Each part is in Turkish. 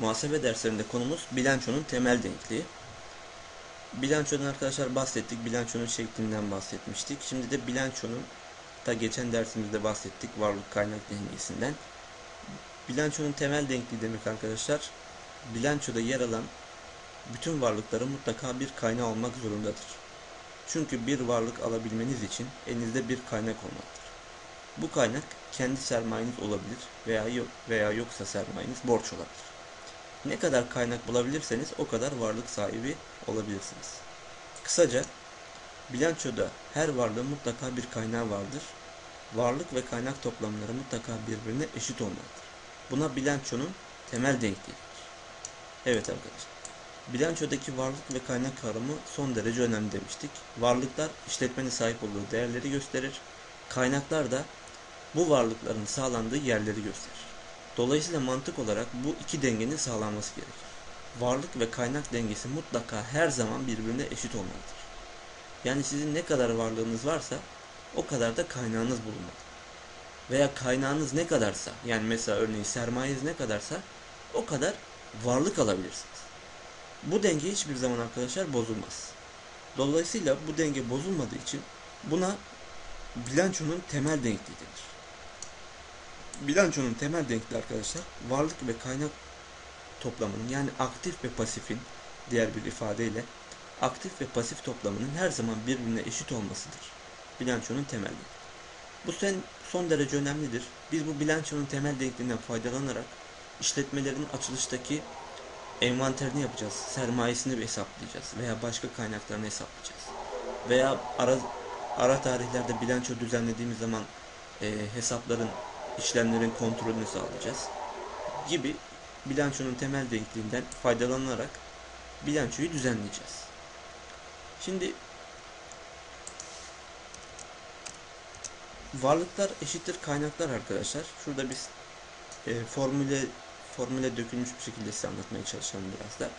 Muhasebe derslerinde konumuz bilançonun temel denkliği. Bilançodan arkadaşlar bahsettik. Bilançonun şeklinden bahsetmiştik. Şimdi de bilançonun da geçen dersimizde bahsettik varlık kaynak dengesinden. Bilançonun temel denkliği demek arkadaşlar bilançoda yer alan bütün varlıkların mutlaka bir kaynağı olmak zorundadır. Çünkü bir varlık alabilmeniz için elinizde bir kaynak olmalıdır. Bu kaynak kendi sermayeniz olabilir veya yok veya yoksa sermayeniz borç olabilir. Ne kadar kaynak bulabilirseniz o kadar varlık sahibi olabilirsiniz. Kısaca bilançoda her varlığın mutlaka bir kaynağı vardır. Varlık ve kaynak toplamları mutlaka birbirine eşit olmalıdır. Buna bilançonun temel denkliğidir. Evet arkadaşlar. Bilançodaki varlık ve kaynak kavramı son derece önemli demiştik. Varlıklar işletmenin sahip olduğu değerleri gösterir. Kaynaklar da bu varlıkların sağlandığı yerleri gösterir. Dolayısıyla mantık olarak bu iki dengenin sağlanması gerekir. Varlık ve kaynak dengesi mutlaka her zaman birbirine eşit olmalıdır. Yani sizin ne kadar varlığınız varsa o kadar da kaynağınız bulunmalı. Veya kaynağınız ne kadarsa yani mesela örneğin sermayeniz ne kadarsa o kadar varlık alabilirsiniz. Bu denge hiçbir zaman arkadaşlar bozulmaz. Dolayısıyla bu denge bozulmadığı için buna bilançonun temel denkliği. Bilançonun temel denkliği arkadaşlar varlık ve kaynak toplamının yani aktif ve pasifin diğer bir ifadeyle aktif ve pasif toplamının her zaman birbirine eşit olmasıdır. Bilançonun temel denkliği. Bu sen son derece önemlidir. Biz bu bilançonun temel denkliğinden faydalanarak işletmelerin açılıştaki envanterini yapacağız. Sermayesini bir hesaplayacağız. Veya başka kaynaklarını hesaplayacağız. Veya ara, ara tarihlerde bilanço düzenlediğimiz zaman e, hesapların, işlemlerin kontrolünü sağlayacağız. Gibi bilançonun temel denkliğinden faydalanarak bilançoyu düzenleyeceğiz. Şimdi varlıklar eşittir kaynaklar arkadaşlar. Şurada biz e, formüle formüle dökülmüş bir şekilde size anlatmaya çalışalım biraz da.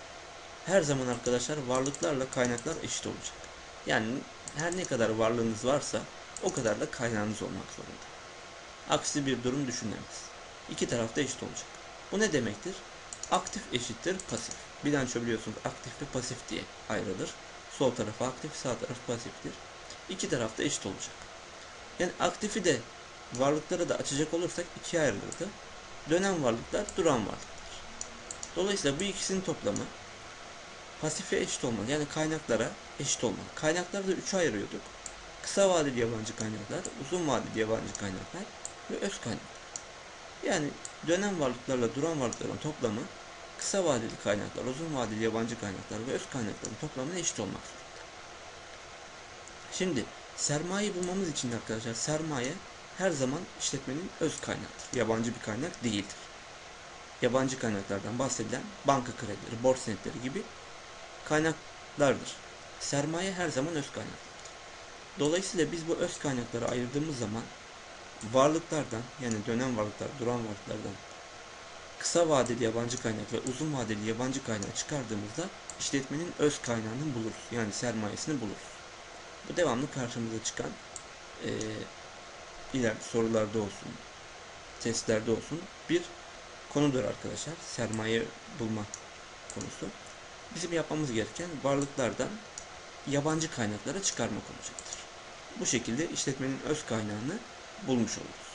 Her zaman arkadaşlar varlıklarla kaynaklar eşit olacak. Yani her ne kadar varlığınız varsa o kadar da kaynağınız olmak zorunda. Aksi bir durum düşünülemez. İki tarafta eşit olacak. Bu ne demektir? Aktif eşittir pasif. Bilanço biliyorsunuz aktif ve pasif diye ayrılır. Sol tarafı aktif, sağ taraf pasiftir. İki tarafta eşit olacak. Yani aktifi de varlıklara da açacak olursak ikiye ayrılırdı. Dönen varlıklar duran varlıklar. Dolayısıyla bu ikisinin toplamı pasife eşit olmalı. Yani kaynaklara eşit olmalı. Kaynakları da üçe ayırıyorduk. Kısa vadeli yabancı kaynaklar, uzun vadeli yabancı kaynaklar ve öz kaynaklar. Yani dönen varlıklarla duran varlıkların toplamı kısa vadeli kaynaklar, uzun vadeli yabancı kaynaklar ve öz kaynakların toplamına eşit olmak zorunda. Şimdi sermaye bulmamız için arkadaşlar sermaye her zaman işletmenin öz kaynağıdır. Yabancı bir kaynak değildir. Yabancı kaynaklardan bahsedilen banka kredileri, borç senetleri gibi kaynaklardır. Sermaye her zaman öz kaynaklardır. Dolayısıyla biz bu öz kaynakları ayırdığımız zaman varlıklardan yani dönem varlıklar, duran varlıklardan kısa vadeli yabancı kaynak ve uzun vadeli yabancı kaynak çıkardığımızda işletmenin öz kaynağını buluruz. Yani sermayesini buluruz. Bu devamlı karşımıza çıkan e, ileride sorularda olsun, testlerde olsun bir konudur arkadaşlar. Sermaye bulma konusu. Bizim yapmamız gereken varlıklardan yabancı kaynaklara çıkarmak olacaktır. Bu şekilde işletmenin öz kaynağını bulmuş oluruz.